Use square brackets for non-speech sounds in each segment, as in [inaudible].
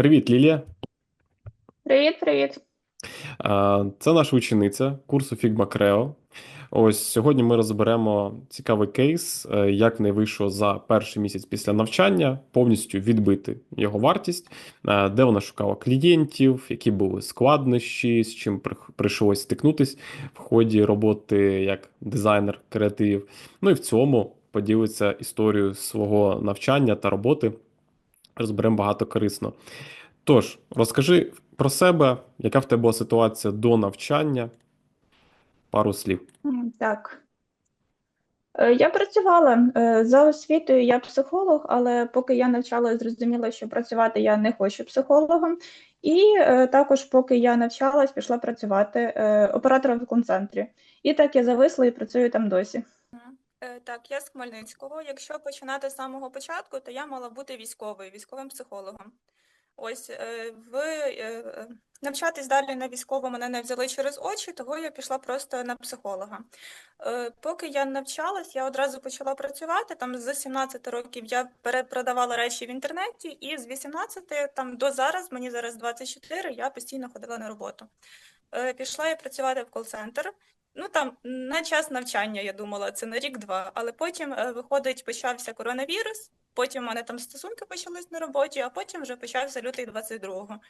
Привіт, Лілія. Привіт, привіт. Це наша учениця курсу Figma Creo. Ось сьогодні ми розберемо цікавий кейс, е, як не вийшло за перший місяць після навчання повністю відбити його вартість, де вона шукала клієнтів, які були складнощі, з чим при- прийшлось стикнутись в ході роботи як дизайнер креативів. Ну і в цьому поділиться історією свого навчання та роботи. Розберемо багато корисно. Тож, розкажи про себе, яка в тебе була ситуація до навчання? Пару слів. Так. Е, Я працювала е, за освітою, я психолог, але поки я навчалася, зрозуміла, що працювати я не хочу психологом. І е, також, поки я навчалась, пішла працювати е, оператором в концентрі. І так я зависла і працюю там досі. Е, Так, я з Хмельницького. Якщо починати з самого початку, то я мала бути військовою, військовим психологом. Ось е, в е, навчатись далі на військово мене не взяли через очі, того я пішла просто на психолога. Поки я навчалась, я одразу почала працювати. Там з 17 років я перепродавала речі в інтернеті, і з 18 там до зараз, мені зараз 24, я постійно ходила на роботу. Пішла я працювати в кол-центр. Ну там на час навчання я думала, це на рік-два, але потім е, виходить, почався коронавірус. Потім у мене там стосунки почались на роботі, а потім вже почався лютий 22-го.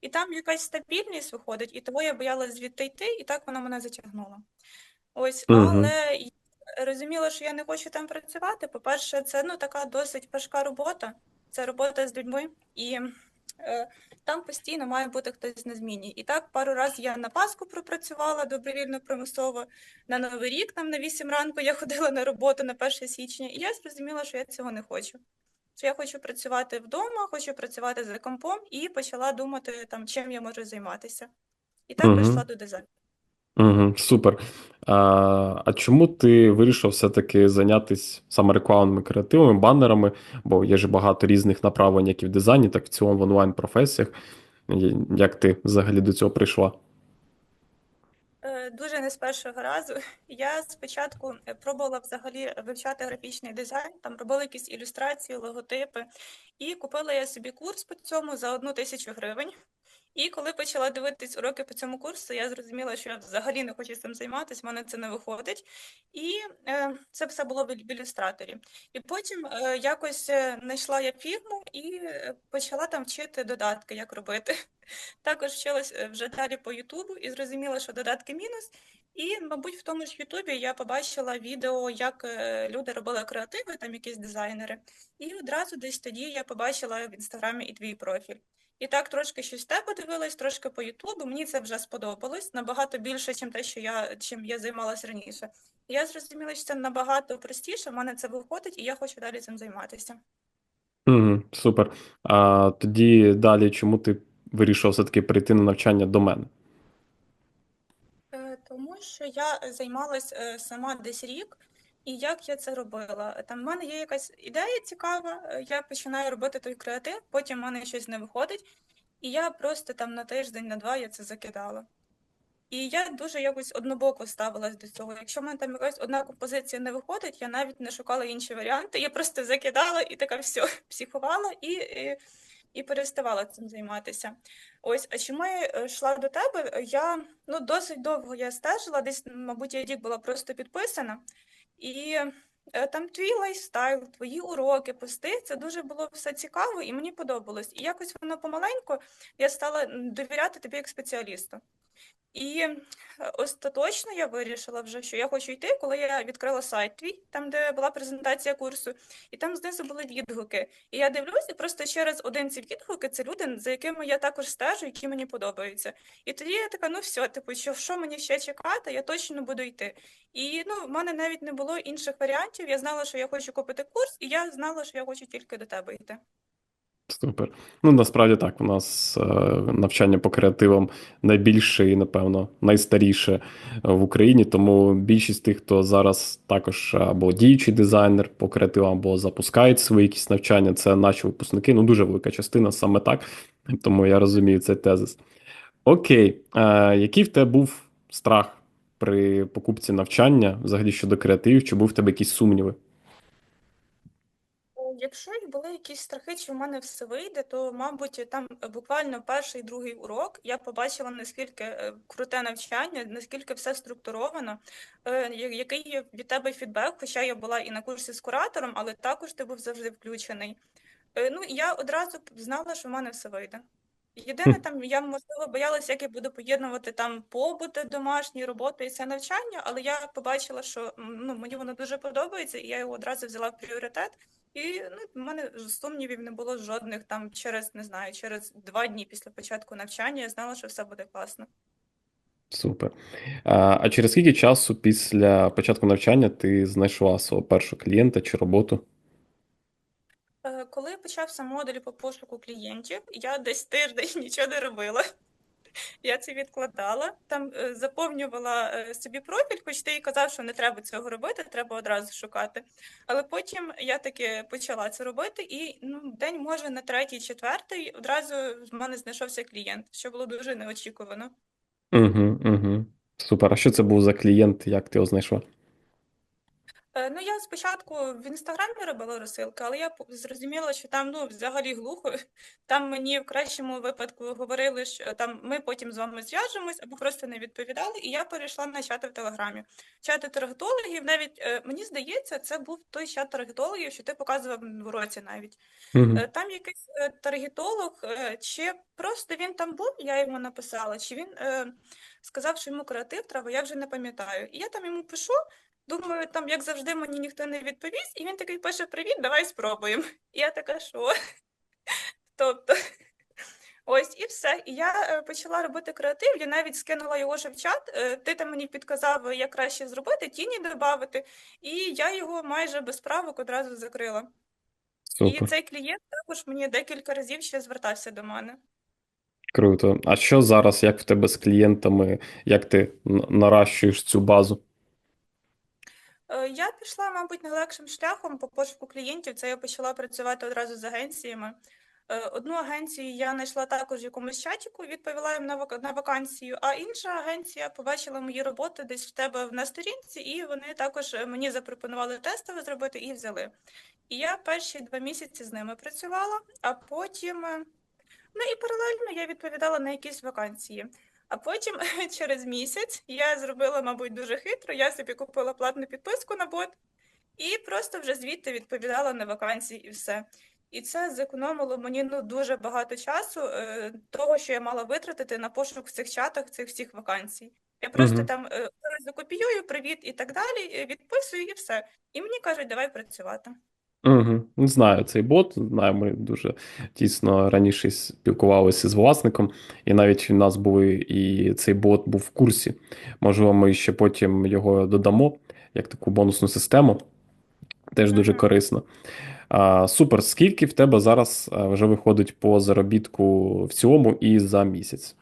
І там якась стабільність виходить, і того я боялась звідти йти, і так воно мене затягнуло. Ось, але я розуміла, що я не хочу там працювати. По-перше, це ну така досить важка робота. Це робота з людьми, і там постійно має бути хтось на зміні. І так пару разів я на Пасху пропрацювала добровільно примусово. На Новий рік там на 8 ранку я ходила на роботу на 1 січня, і я зрозуміла, що я цього не хочу. Що я хочу працювати вдома, хочу працювати за компом, і почала думати, там, чим я можу займатися. І так угу. прийшла до дизайну. Угу, супер. А, а чому ти вирішив все-таки зайнятися саме рекламними креативами, банерами? Бо є ж багато різних направлень, як і в дизайні, так і в цілому в онлайн-професіях. Як ти взагалі до цього прийшла? Е, Дуже не з першого разу. Я спочатку е, пробувала взагалі вивчати графічний дизайн, там робила якісь ілюстрації, логотипи, і купила я собі курс по цьому за одну тисячу гривень. І коли почала дивитись уроки по цьому курсу, я зрозуміла, що я взагалі не хочу цим займатися, в мене це не виходить. І е, це все було в ілюстраторі. І потім е, якось е, знайшла я фірму і е, почала там вчити додатки, як робити. [laughs] Також вчилась е, вже далі по Ютубу і зрозуміла, що додатки мінус. І, мабуть, в тому ж Ютубі я побачила відео, як люди робили креативи, там якісь дизайнери. І одразу десь тоді я побачила в інстаграмі і твій профіль. І так трошки щось те подивилась, трошки по Ютубу. Мені це вже сподобалось набагато більше, ніж те, що я чим я займалася раніше. Я зрозуміла, що це набагато простіше. в мене це виходить, і я хочу далі цим займатися. Угу, супер. А тоді далі, чому ти вирішив все-таки прийти на навчання до мене? Е, Тому що я займалась сама десь рік, і як я це робила? Там в мене є якась ідея цікава, е, я починаю робити той креатив, потім в мене щось не виходить, і я просто там на тиждень, на два я це закидала. І я дуже якось однобоко ставилась до цього. Якщо в мене там якась одна композиція не виходить, я навіть не шукала інші варіанти, я просто закидала і така все, [laughs] психувала і, і, і переставала цим займатися. Ось, а чому я е, йшла до тебе? Я ну досить довго я стежила, десь, мабуть, я рік була просто підписана, і е, там твій лайфстайл, твої уроки, пости, це дуже було все цікаво і мені подобалось. І якось воно помаленьку я стала довіряти тобі як спеціалісту. І е, остаточно я вирішила вже, що я хочу йти, коли я відкрила сайт твій, там, де була презентація курсу, і там знизу були відгуки. І я дивлюся, і просто через один ці відгуки це люди, за якими я також стежу, які мені подобаються. І тоді я така, ну все, типу, що, що мені ще чекати, я точно буду йти. І ну, в мене навіть не було інших варіантів. Я знала, що я хочу купити курс, і я знала, що я хочу тільки до тебе йти. Супер. Ну, насправді так, у нас е, навчання по креативам найбільше і, напевно, найстаріше е, в Україні, тому більшість тих, хто зараз також або діючий дизайнер по креативам, або запускають свої якісь навчання, це наші випускники. Ну, дуже велика частина саме так. Тому я розумію цей тезис. Окей, е, який в тебе був страх при покупці навчання, взагалі щодо креативів, чи був в тебе якісь сумніви? Якщо були якісь страхи, чи в мене все вийде, то, мабуть, там буквально перший другий урок я побачила, наскільки е, круте навчання, наскільки все структуровано, е, який є від тебе фідбек, хоча я була і на курсі з куратором, але також ти був завжди включений. Е, Ну, і я одразу знала, що в мене все вийде. Єдине, там я можливо боялася, як я буду поєднувати там побути, домашні роботи і це навчання, але я побачила, що ну, мені воно дуже подобається, і я його одразу взяла в пріоритет. І ну, в мене сумнівів не було жодних там через не знаю, через два дні після початку навчання. Я знала, що все буде класно. Супер. А, а через скільки часу після початку навчання ти знайшла свого першого клієнта чи роботу? Е, Коли почався модуль по пошуку клієнтів, я десь тиждень [laughs] нічого не робила. Я це відкладала, там е, заповнювала е, собі профіль, хоч ти і казав, що не треба цього робити, треба одразу шукати. Але потім я таки почала це робити, і ну, день, може, на третій, четвертий одразу в мене знайшовся клієнт, що було дуже неочікувано. Угу, угу. Супер. А що це був за клієнт? Як ти його знайшла? Е, Ну, я спочатку в інстаграмі робила розсилки, але я зрозуміла, що там ну взагалі глухо. [laughs] Там мені в кращому випадку говорили, що там ми потім з вами зв'яжемось або просто не відповідали, і я перейшла на чати в Телеграмі. Чати таргетологів, навіть е, мені здається, це був той чат таргетологів, що ти показував в уроці навіть. Угу. Там якийсь таргетолог, чи просто він там був, я йому написала, чи він сказав, що йому креатив треба, я вже не пам'ятаю. І я там йому пишу, думаю, там, як завжди, мені ніхто не відповість, і він такий пише: Привіт, давай спробуємо. [laughs] І я така, що? [laughs] Тобто, ось і все. І я е, почала робити креатив, я навіть скинула його вже в чат. Е, Ти там мені підказав, як краще зробити, тіні додати, і я його майже без правок одразу закрила. І цей клієнт також мені декілька разів ще звертався до мене. Круто. А що зараз, як в тебе з клієнтами, як ти наращуєш цю базу? Е, Я пішла, мабуть, найлегшим шляхом по пошуку клієнтів. Це я почала працювати одразу з агенціями. Е, Одну агенцію я знайшла також в якомусь чатіку, відповіла їм на вакансію, а інша агенція побачила мої роботи десь в тебе на сторінці, і вони також е, мені запропонували тестове зробити і взяли. І я перші два місяці з ними працювала, а потім, ну і паралельно я відповідала на якісь вакансії. А потім [laughs] через місяць я зробила, мабуть, дуже хитро. Я собі купила платну підписку на бот і просто вже звідти відповідала на вакансії і все. І це зекономило мені ну дуже багато часу, е, того, що я мала витратити на пошук в цих чатах цих всіх вакансій. Я просто Мгм. там е, закопіюю, привіт і так далі, відписую і все. І мені кажуть, давай працювати. Угу. Знаю цей бот, знаю, ми дуже тісно раніше спілкувалися з власником, і навіть у нас були і цей бот був в курсі. Можливо, ми ще потім його додамо як таку бонусну систему. Теж дуже корисно. А, супер. Скільки в тебе зараз вже виходить по заробітку в цілому і за місяць?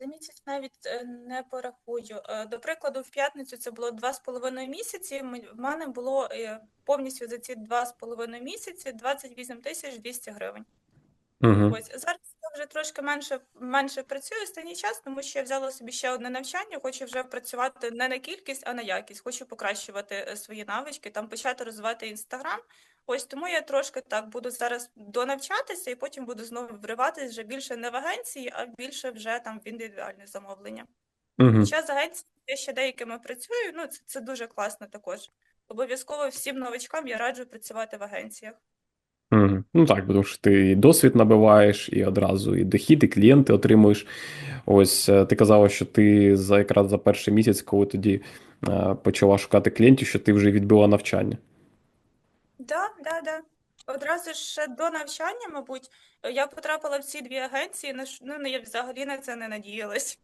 За місяць навіть е, не порахую. Е, До прикладу, в п'ятницю це було два з половиною місяці. Ми- В мене було е, повністю за ці два з половиною місяці 28 тисяч 200 гривень. Угу. Ось зараз вже трошки менше менше працюю останній час, тому що я взяла собі ще одне навчання. Хочу вже працювати не на кількість, а на якість. Хочу покращувати е, свої навички, там почати розвивати інстаграм. Ось тому я трошки так буду зараз донавчатися і потім буду знову вриватись вже більше не в агенції, а більше вже там в індивідуальне замовлення. Угу. Хоча з агенцією я ще деякими працюю. Ну це, це дуже класно також. Обов'язково всім новачкам я раджу працювати в агенціях. Ну так, тому що ти і досвід набиваєш, і одразу і дохід, і клієнти отримуєш. Ось е, ти казала, що ти за якраз за перший місяць, коли тоді е, почала шукати клієнтів, що ти вже відбила навчання. Да, да, да. Одразу ще до навчання, мабуть, я потрапила в ці дві агенції, ну, я взагалі на це не надіялась.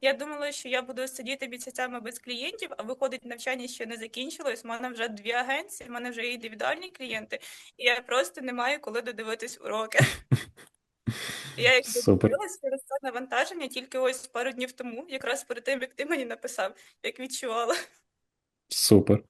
Я думала, що я буду сидіти місяцями без клієнтів, а виходить, навчання ще не закінчилось. У мене вже дві агенції, в мене вже є індивідуальні клієнти, і я просто не маю коли додивитись уроки. [laughs] Я як додивилась через це навантаження тільки ось пару днів тому, якраз перед тим, як ти мені написав, як відчувала. Супер.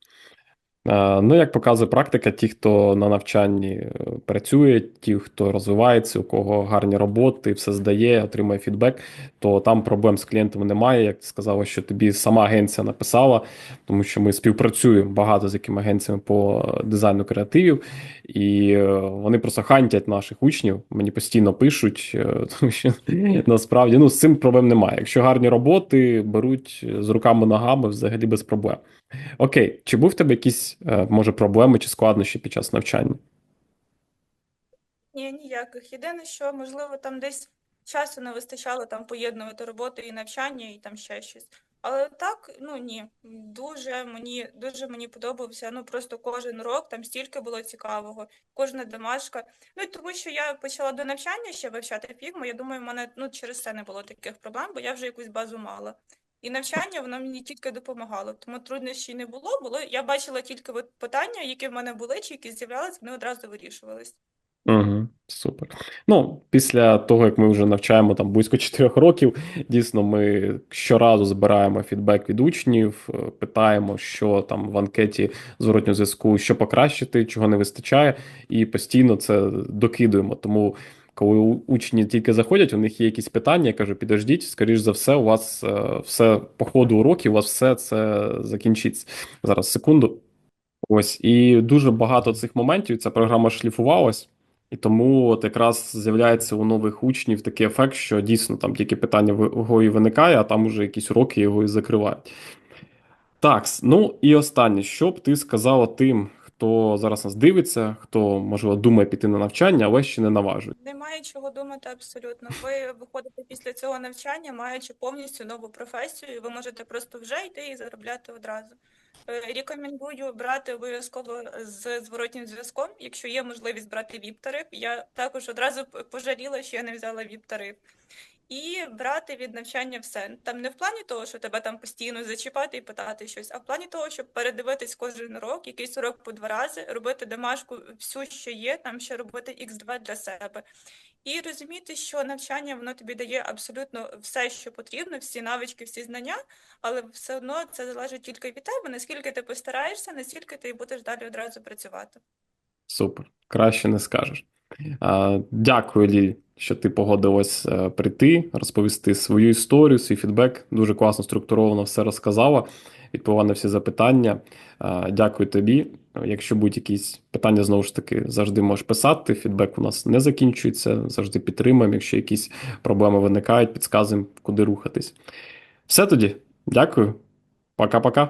Е, Ну, як показує практика, ті, хто на навчанні е, працює, ті, хто розвивається, у кого гарні роботи, все здає, отримує фідбек, то там проблем з клієнтами немає. Як ти сказала, що тобі сама агенція написала, тому що ми співпрацюємо багато з якими агенціями по дизайну креативів, і е, вони просто хантять наших учнів. Мені постійно пишуть, [laughs] тому що насправді ну, з цим проблем немає. Якщо гарні роботи, беруть з руками ногами взагалі без проблем. Окей, чи був в тебе якісь, е, може, проблеми чи складнощі під час навчання? Ні, ніяких. Єдине, що можливо там десь часу не вистачало там поєднувати роботу і навчання, і там ще щось. Але так, ну ні, дуже мені дуже мені подобався. Ну просто кожен урок там стільки було цікавого, кожна домашка. Ну тому, що я почала до навчання ще вивчати фігму. Я думаю, в мене ну через це не було таких проблем, бо я вже якусь базу мала. І навчання воно мені тільки допомагало, тому труднощів не було. Було я бачила тільки от питання, які в мене були, чи які з'являлися, вони одразу вирішувались. Угу, супер. Ну, після того, як ми вже навчаємо там близько 4 років, дійсно, ми щоразу збираємо фідбек від учнів, е, питаємо, що там в анкеті зворотнього зв'язку, що покращити, чого не вистачає, і постійно це докидуємо. Тому, коли учні тільки заходять, у них є якісь питання, я кажу, підождіть, скоріш за все, у вас е, все по ходу уроків, у вас все це закінчиться. Зараз секунду. Ось, і дуже багато цих моментів ця програма шліфувалась, і тому от якраз з'являється у нових учнів такий ефект, що дійсно там тільки питання його і виникає, а там уже якісь уроки його і закривають. Так, ну і останнє, що б ти сказала тим, хто зараз нас дивиться, хто, можливо, думає піти на навчання, але ще не наважує. Немає чого думати абсолютно. Ви виходите після цього навчання, маючи повністю нову професію, ви можете просто вже йти і заробляти одразу. Е, Рекомендую брати обов'язково з зворотнім зв'язком, якщо є можливість брати ВІП-тариф. Я також одразу пожаліла, що я не взяла ВІП-тариф. І брати від навчання все. Там не в плані того, що тебе там постійно зачіпати і питати щось, а в плані того, щоб передивитись кожен урок, якийсь урок по два рази, робити домашку всю, що є, там ще робити X2 для себе. І розуміти, що навчання воно тобі дає абсолютно все, що потрібно, всі навички, всі знання, але все одно це залежить тільки від тебе, наскільки ти постараєшся, настільки ти будеш далі одразу працювати. Супер, краще не скажеш. А, Дякую, Ліль, що ти погодилась е, прийти, розповісти свою історію, свій фідбек. Дуже класно структуровано все розказала, відповіла на всі запитання. Дякую тобі. Якщо будуть якісь питання, знову ж таки, завжди можеш писати. Фідбек у нас не закінчується, завжди підтримуємо. Якщо якісь проблеми виникають, підказуємо, куди рухатись. Все тоді, дякую. Пока-пока.